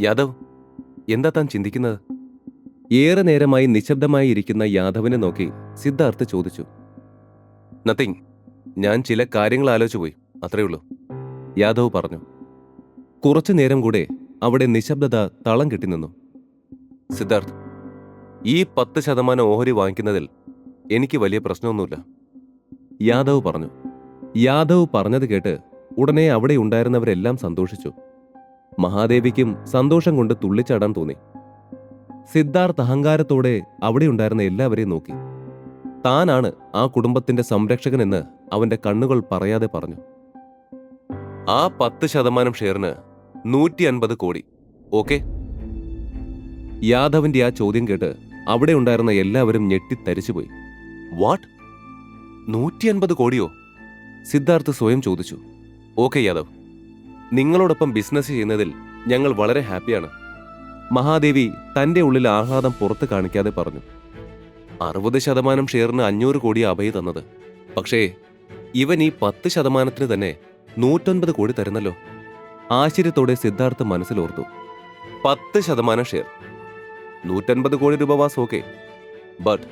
യാദവ് എന്താ താൻ ചിന്തിക്കുന്നത്? ഏറെ നേരമായി നിശബ്ദമായി ഇരിക്കുന്ന യാദവിനെ നോക്കി സിദ്ധാർത്ഥ് ചോദിച്ചു. നത്തിങ് ഞാൻ ചില കാര്യങ്ങൾ ആലോചിച്ചു പോയി അത്രയുള്ളൂ യാദവ് പറഞ്ഞു. കുറച്ചു നേരം കൂടെ അവിടെ നിശബ്ദത തളം കെട്ടി നിന്നു. സിദ്ധാർത്ഥ് ഈ പത്ത് ശതമാനം ഓഹരി വാങ്ങിക്കുന്നതിൽ എനിക്ക് വലിയ പ്രശ്നമൊന്നുമില്ല യാദവ് പറഞ്ഞു. യാദവ് പറഞ്ഞത് കേട്ട് ഉടനെ അവിടെ ഉണ്ടായിരുന്നവരെല്ലാം സന്തോഷിച്ചു. മഹാദേവിക്കും സന്തോഷം കൊണ്ട് തുള്ളിച്ചാടാൻ തോന്നി. സിദ്ധാർത്ഥ് അഹങ്കാരത്തോടെ അവിടെ ഉണ്ടായിരുന്ന എല്ലാവരെയും നോക്കി. താനാണ് ആ കുടുംബത്തിന്റെ സംരക്ഷകനെന്ന് അവന്റെ കണ്ണുകൾ പറയാതെ പറഞ്ഞു. ആ പത്ത് ശതമാനം ഷെയറിന് നൂറ്റി അൻപത് കോടി. ഓക്കെ? യാദവിന്റെ ആ ചോദ്യം കേട്ട് അവിടെ ഉണ്ടായിരുന്ന എല്ലാവരും ഞെട്ടിത്തരിച്ചുപോയി വാട്ട്? നൂറ്റി അൻപത് കോടിയോ? സിദ്ധാർത്ഥ് സ്വയം ചോദിച്ചു. ഓക്കെ യാദവ്. നിങ്ങളോടൊപ്പം ബിസിനസ് ചെയ്യുന്നതിൽ ഞങ്ങൾ വളരെ ഹാപ്പിയാണ് മഹാദേവി തന്റെ ഉള്ളിൽ ആഹ്ലാദം പുറത്ത് കാണിക്കാതെ പറഞ്ഞു അറുപത് ശതമാനം ഷെയറിന് അഞ്ഞൂറ് കോടി അഭയ തന്നത്. പക്ഷേ ഇവൻ ഈ പത്ത് ശതമാനത്തിന് തന്നെ നൂറ്റൊൻപത് കോടി തരുന്നല്ലോ. ആശ്ചര്യത്തോടെ സിദ്ധാർത്ഥ് മനസ്സിലോർത്തു പത്ത് ശതമാനം ഷെയർ. നൂറ്റൻപത് കോടി രൂപ വാസ് ഓക്കെ ബട്ട്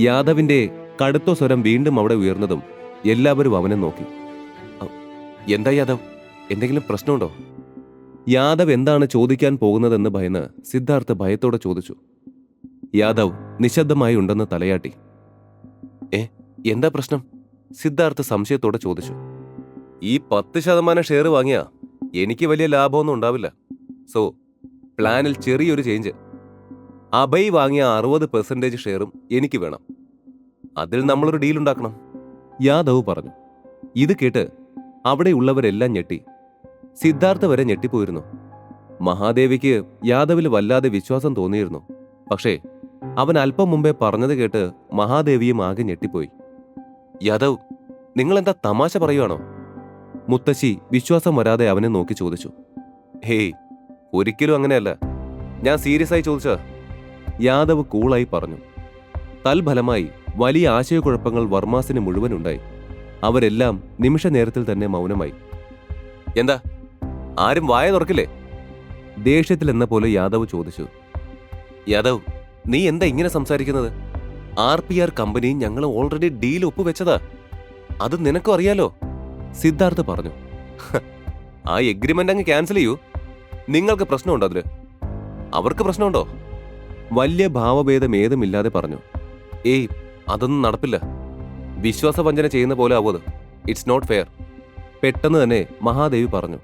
യാദവിന്റെ കടുത്ത സ്വരം വീണ്ടും അവിടെ ഉയർന്നതും എല്ലാവരും അവനെ നോക്കി. എന്താ യാദവ്? എന്തെങ്കിലും പ്രശ്നമുണ്ടോ? യാദവ് എന്താണ് ചോദിക്കാൻ പോകുന്നതെന്ന് ഭയന്ന് സിദ്ധാർത്ഥ് ഭയത്തോടെ ചോദിച്ചു. യാദവ് നിശബ്ദമായി ഉണ്ടെന്ന് തലയാട്ടി. ഏ എന്താ പ്രശ്നം? സിദ്ധാർത്ഥ് സംശയത്തോടെ ചോദിച്ചു. ഈ പത്ത് ശതമാനം ഷെയർ വാങ്ങിയാ എനിക്ക് വലിയ ലാഭമൊന്നും ഉണ്ടാവില്ല. സോ പ്ലാനിൽ ചെറിയൊരു ചേഞ്ച്. അഭയ് വാങ്ങിയ അറുപത് പെർസെന്റേജ് ഷെയറും എനിക്ക് വേണം. അതിൽ നമ്മളൊരു ഡീൽ ഉണ്ടാക്കണം. യാദവ് പറഞ്ഞു. ഇത് കേട്ട് അവിടെയുള്ളവരെല്ലാം ഞെട്ടി. സിദ്ധാർത്ഥ വരെ ഞെട്ടിപ്പോയിരുന്നു. മഹാദേവിക്ക് യാദവിൽ വല്ലാതെ വിശ്വാസം തോന്നിയിരുന്നു. പക്ഷേ അവൻ അല്പം മുമ്പേ പറഞ്ഞത് കേട്ട് മഹാദേവിയും ആകെ ഞെട്ടിപ്പോയി. യാദവ് നിങ്ങൾ എന്താ തമാശ പറയുവാണോ? മുത്തശ്ശി വിശ്വാസം വരാതെ അവനെ നോക്കി ചോദിച്ചു. ഹേയ് ഒരിക്കലും അങ്ങനെയല്ല. ഞാൻ സീരിയസ് ആയി ചോദിച്ച യാദവ് കൂളായി പറഞ്ഞു. തൽഫലമായി വലിയ ആശയക്കുഴപ്പങ്ങൾ വർമാസിന് മുഴുവനുണ്ടായി. അവരെല്ലാം നിമിഷ നേരത്തിൽ തന്നെ മൗനമായി. എന്താ? ആരും വായ തുറക്കില്ലേ? ദേഷ്യത്തിൽ എന്ന പോലെ യാദവ് ചോദിച്ചു. യാദവ് നീ എന്താ ഇങ്ങനെ സംസാരിക്കുന്നത്? ആർ പി ആർ കമ്പനി ഞങ്ങൾ ഓൾറെഡി ഡീൽ ഒപ്പുവെച്ചതാ. അത് നിനക്കും അറിയാലോ? സിദ്ധാർത്ഥ് പറഞ്ഞു. ആ എഗ്രിമെന്റ് അങ്ങ് ക്യാൻസൽ ചെയ്യൂ. നിങ്ങൾക്ക് പ്രശ്നമുണ്ടോ അതിൽ? അവർക്ക് പ്രശ്നമുണ്ടോ? വലിയ ഭാവഭേദം ഏതുമില്ലാതെ പറഞ്ഞു. ഏയ് അതൊന്നും നടപ്പില്ല. വിശ്വാസവഞ്ചന ചെയ്യുന്ന പോലെ ആവോ ഇറ്റ്സ് നോട്ട് ഫെയർ പെട്ടെന്ന് തന്നെ മഹാദേവി പറഞ്ഞു.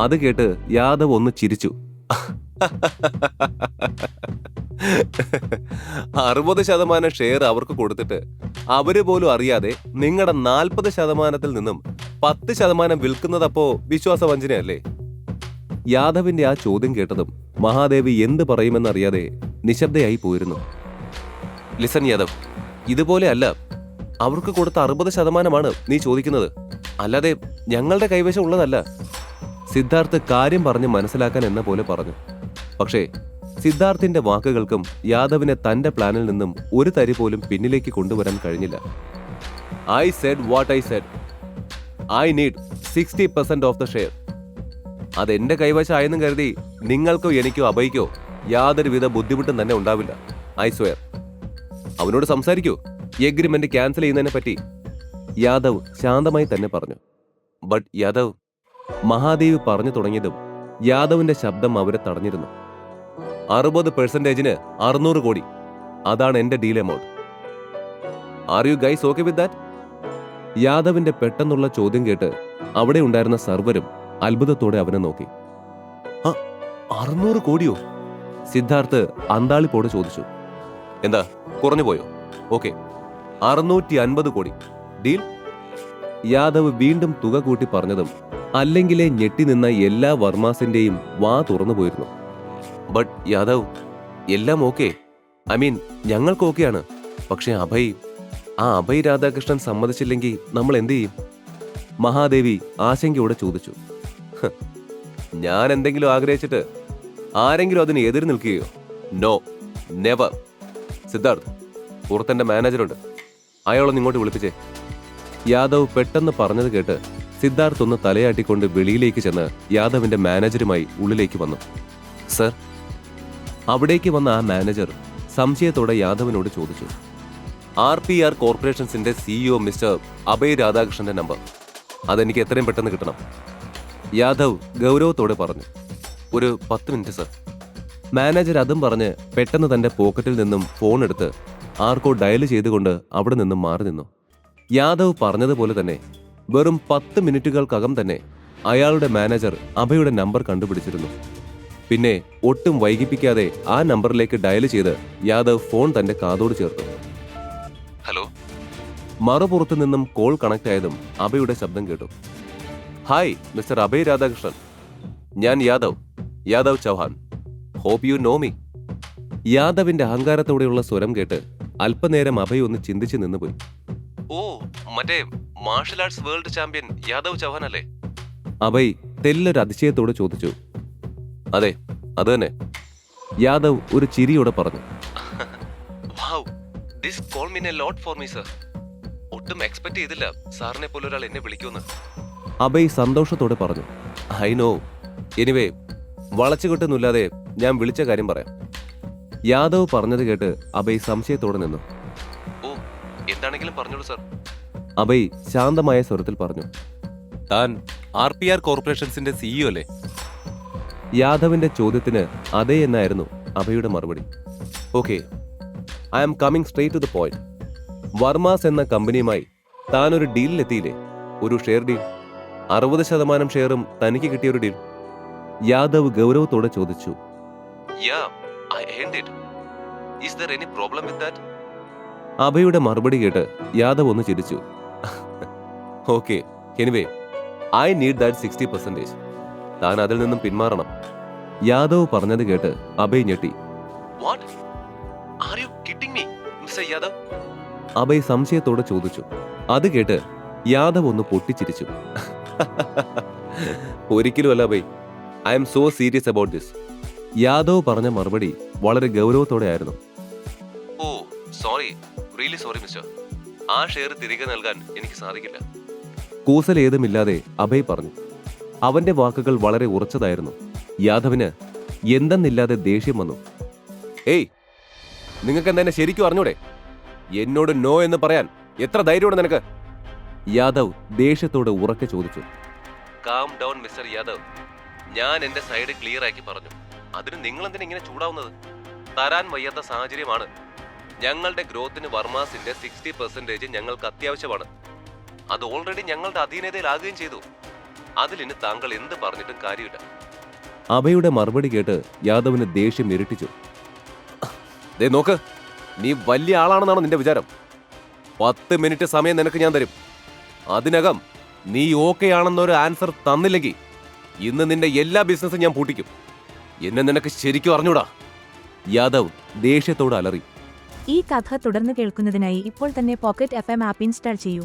അത് കേട്ട് യാദവ് ഒന്ന് ചിരിച്ചു. അറുപത് ശതമാനം ഷെയർ അവർക്ക് കൊടുത്തിട്ട് അവർ പോലും അറിയാതെ നിങ്ങളുടെ നാൽപ്പത് ശതമാനത്തിൽ നിന്നും പത്ത് ശതമാനം വിൽക്കുന്നതപ്പോ വിശ്വാസവഞ്ചനയല്ലേ? യാദവിന്റെ ആ ചോദ്യം കേട്ടതും മഹാദേവി എന്ത് പറയുമെന്നറിയാതെ നിശബ്ദയായി പോയിരുന്നു. ലിസൺ യാദവ് ഇതുപോലെ അല്ല. അവർക്ക് കൊടുത്ത അറുപത് ശതമാനമാണ് നീ ചോദിക്കുന്നത്. അല്ലാതെ ഞങ്ങളുടെ കൈവശം ഉള്ളതല്ല. സിദ്ധാർത്ഥ് കാര്യം പറഞ്ഞ് മനസ്സിലാക്കാൻ എന്ന പോലെ പറഞ്ഞു. പക്ഷേ സിദ്ധാർത്ഥിന്റെ വാക്കുകൾക്കും യാദവിനെ തന്റെ പ്ലാനിൽ നിന്നും ഒരു തരി പോലും പിന്നിലേക്ക് കൊണ്ടുവരാൻ കഴിഞ്ഞില്ല. I said what I said I need sixty percent of the share അത് അതെന്റെ കൈവശമായെന്നും കരുതി നിങ്ങൾക്കോ എനിക്കോ അഭയിക്കോ യാതൊരുവിധ ബുദ്ധിമുട്ടും തന്നെ ഉണ്ടാവില്ല. ഐ സ്വയർ അവനോട് സംസാരിക്കൂ. എഗ്രിമെന്റ് ക്യാൻസൽ ചെയ്യുന്നതിനെ പറ്റി യാദവ് ശാന്തമായി തന്നെ പറഞ്ഞു. ബട്ട് യാദവ് മഹാദേവ് പറഞ്ഞു തുടങ്ങിയതും യാദവിന്റെ ശബ്ദം അവരെ തടഞ്ഞിരുന്നു. അറുപത് പെർസെന്റേജിന് അറുന്നൂറ് കോടി. അതാണ് എന്റെ deal amount are you guys okay with that യാദവിന്റെ പെട്ടെന്നുള്ള ചോദ്യം കേട്ട് അവിടെ ഉണ്ടായിരുന്ന സർവരും അത്ഭുതത്തോടെ അവനെ നോക്കി. "ആ, അറുന്നൂറ് കോടിയോ? സിദ്ധാർത്ഥ് അന്താളിപ്പോടെ ചോദിച്ചു. എന്താ കുറഞ്ഞു പോയോ? ഓക്കെ അറുന്നൂറ്റി അൻപത് കോടി. ഡീൽ യാദവ് വീണ്ടും തുക കൂട്ടി പറഞ്ഞതും അല്ലെങ്കിലേ ഞെട്ടി നിന്ന എല്ലാ വർമാസിന്റെയും വാ തുറന്നു പോയിരുന്നു. ബട്ട് യാദവ് എല്ലാം ഓക്കെ ഐ മീൻ ഞങ്ങൾക്ക് ഓക്കെയാണ് പക്ഷേ അഭയ് ആ അഭയ് രാധാകൃഷ്ണൻ സമ്മതിച്ചില്ലെങ്കിൽ നമ്മൾ എന്ത് ചെയ്യും? മഹാദേവി ആശങ്കയോടെ ചോദിച്ചു. ഞാൻ എന്തെങ്കിലും ആഗ്രഹിച്ചിട്ട് ആരെങ്കിലും അതിന് എതിർ നിൽക്കുകയോ? നോ നെവർ സിദ്ധാർത്ഥ് പുറത്തെന്റെ മാനേജറുണ്ട് അയാളൊന്ന് ഇങ്ങോട്ട് വിളിപ്പിച്ചേ. യാദവ് പെട്ടെന്ന് പറഞ്ഞത് കേട്ട് സിദ്ധാർത്ഥ് ഒന്ന് തലയാട്ടിക്കൊണ്ട് വെളിയിലേക്ക് ചെന്ന് യാദവിന്റെ മാനേജരുമായി ഉള്ളിലേക്ക് വന്നു. സർ അവിടേക്ക് വന്ന ആ മാനേജർ സംശയത്തോടെ യാദവിനോട് ചോദിച്ചു. ആർ പി ആർ കോർപ്പറേഷൻസിന്റെ സിഇഒ മിസ്റ്റർ അഭയ് രാധാകൃഷ്ണന്റെ നമ്പർ. അതെനിക്ക് എത്രയും പെട്ടെന്ന് കിട്ടണം. യാദവ് ഗൗരവത്തോടെ പറഞ്ഞു. ഒരു പത്ത് മിനിറ്റ് സർ. മാനേജർ അതും പറഞ്ഞ് പെട്ടെന്ന് തന്റെ പോക്കറ്റിൽ നിന്നും ഫോൺ എടുത്ത് ആർക്കോ ഡയൽ ചെയ്തുകൊണ്ട് അവിടെ നിന്നും മാറി നിന്നു. യാദവ് പറഞ്ഞതുപോലെ തന്നെ വെറും പത്ത് മിനിറ്റുകൾക്കകം തന്നെ അയാളുടെ മാനേജർ അഭയുടെ നമ്പർ കണ്ടുപിടിച്ചിരുന്നു. പിന്നെ ഒട്ടും വൈകിപ്പിക്കാതെ ആ നമ്പറിലേക്ക് ഡയൽ ചെയ്ത് യാദവ് ഫോൺ തന്റെ കാതോട് ചേർത്തു. ഹലോ? മറുപുറത്തു നിന്നും കോൾ കണക്ട് ആയതും അഭയുടെ ശബ്ദം കേട്ടു. Hi mister Abhay Radhakrishnan. ഞാൻ Yadav Yadav Chauhan. Hope you know me. യാദവിന്റെ അഹങ്കാരത്തോടെയുള്ള സ്വരം കേട്ട് അല്പനേരം അഭയ് ഒന്ന് ചിന്തിച്ചു നിന്നുപോയി. ഓ മറ്റേ martial arts world champion Yadav Chauhan അല്ലേ? അഭയ് തെല്ലൊരു അതിശയത്തോടെ ചോദിച്ചു. അതെ അത് തന്നെ. യാദവ് ഒരു ചിരിയോടെ പറഞ്ഞു. This call mean a lot for me sir ഒട്ടും എക്സ്പെക്ട് ചെയ്തില്ല സാറിനെ പോലെ ഒരാൾ എന്നെ വിളിക്കുമെന്ന്. അഭയ് സന്തോഷത്തോടെ പറഞ്ഞു. ഐ നോ എനിവേ വളച്ചുകെട്ടൊന്നുമില്ലാതെ ഞാൻ വിളിച്ച കാര്യം പറയാം. യാദവ് പറഞ്ഞത് കേട്ട് അഭയ് സംശയത്തോടെ നിന്നു. ഓ എന്താണെങ്കിലും പറഞ്ഞോളൂ സർ അഭയ് ശാന്തമായ സ്വരത്തിൽ പറഞ്ഞു. താൻ ആർ പി ആർ കോർപ്പറേഷൻസിന്റെ സിഇഒ അല്ലേ? യാദവിന്റെ ചോദ്യത്തിന് അതെ എന്നായിരുന്നു അഭയുടെ മറുപടി. Okay I am coming straight to the point Varma's എന്ന കമ്പനിയുമായി താൻ ഒരു ഡീലിലെത്തിയില്ലേ ഒരു ഷെയർ ഡീൽ അറുപത് ശതമാനം ഷെയറും തനിക്ക് കിട്ടിയ ഒരു ഡീൽ യാദവ് ഗൗരവത്തോടെ ചോദിച്ചു. അഭയുടെ മറുപടി കേട്ട് യാദവ് ഒന്ന് ചിരിച്ചു. Okay anyway I need that sixty percentage താൻ അതിൽ നിന്നും പിന്മാറണം. യാദവ് പറഞ്ഞത് കേട്ട് അഭയ് ഞെട്ടി. അഭയ് സംശയത്തോടെ ചോദിച്ചു. അത് കേട്ട് യാദവ് ഒന്ന് പൊട്ടിച്ചിരിച്ചു. ഒരിക്കലും അല്ല Abhay. I am so serious about this Yadav പറഞ്ഞ മറുപടി വളരെ ഗൗരവത്തോടെ ആയിരുന്നു. Oh sorry really sorry mister ആ ഷെയർ തിരികെ നൽകാൻ എനിക്ക് സാധിക്കില്ല. കൂസലേതുമില്ലാതെ അഭയ് പറഞ്ഞു അവന്റെ വാക്കുകൾ വളരെ ഉറച്ചതായിരുന്നു. യാദവിന് എന്തെന്നില്ലാതെ ദേഷ്യം വന്നു. ഏയ് നിങ്ങൾക്ക് എന്തെന്നെ ശരിക്കും അറിഞ്ഞൂടെ? എന്നോട് നോ എന്ന് പറയാൻ എത്ര ധൈര്യമുണ്ട് നിനക്ക്? യാദവ് ദേഷ്യത്തോട് ഉറക്കെ ചോദിച്ചു. Calm down mister Yadav. ഞാൻ എന്റെ സൈഡ് ക്ലിയർ ആക്കി പറഞ്ഞു. അതിന് നിങ്ങൾ എന്തിനാ ഇങ്ങനെ ചൂടാവുന്നത്? തരാൻ വയ്യാത്ത സാഹചര്യമാണ്. ഞങ്ങളുടെ ഗ്രോത്തിന് വർമാസിന്റെ സിക്സ്റ്റി പെർസെന്റേജ് ഞങ്ങൾക്ക് അത്യാവശ്യമാണ്. അത് ഓൾറെഡി ഞങ്ങളുടെ അധീനതയിലാകുകയും ചെയ്തു. അതിലിന് താങ്കൾ എന്ത് പറഞ്ഞിട്ടും കാര്യമില്ല. അഭയുടെ മറുപടി കേട്ട് യാദവിന് ദേഷ്യം ഇരട്ടിച്ചു. ദേ നോക്ക് നീ വലിയ ആളാണെന്നാണ് നിന്റെ വിചാരം? പത്ത് മിനിറ്റ് സമയം നിനക്ക് ഞാൻ തരും. അതിനകം നീ ഓക്കെ ആണെന്നൊരു ആൻസർ തന്നില്ലെങ്കിൽ ഇന്ന് നിന്റെ എല്ലാ ബിസിനസ്സും ഞാൻ പൂട്ടിക്കും. എന്നെ നിനക്ക് ശരിക്കും അറിഞ്ഞൂടാ. യാദവ് ദേഷ്യത്തോട് അലറി. ഈ കഥ തുടർന്ന് കേൾക്കുന്നതിനായി ഇപ്പോൾ തന്നെ pocket F M app install ചെയ്യൂ.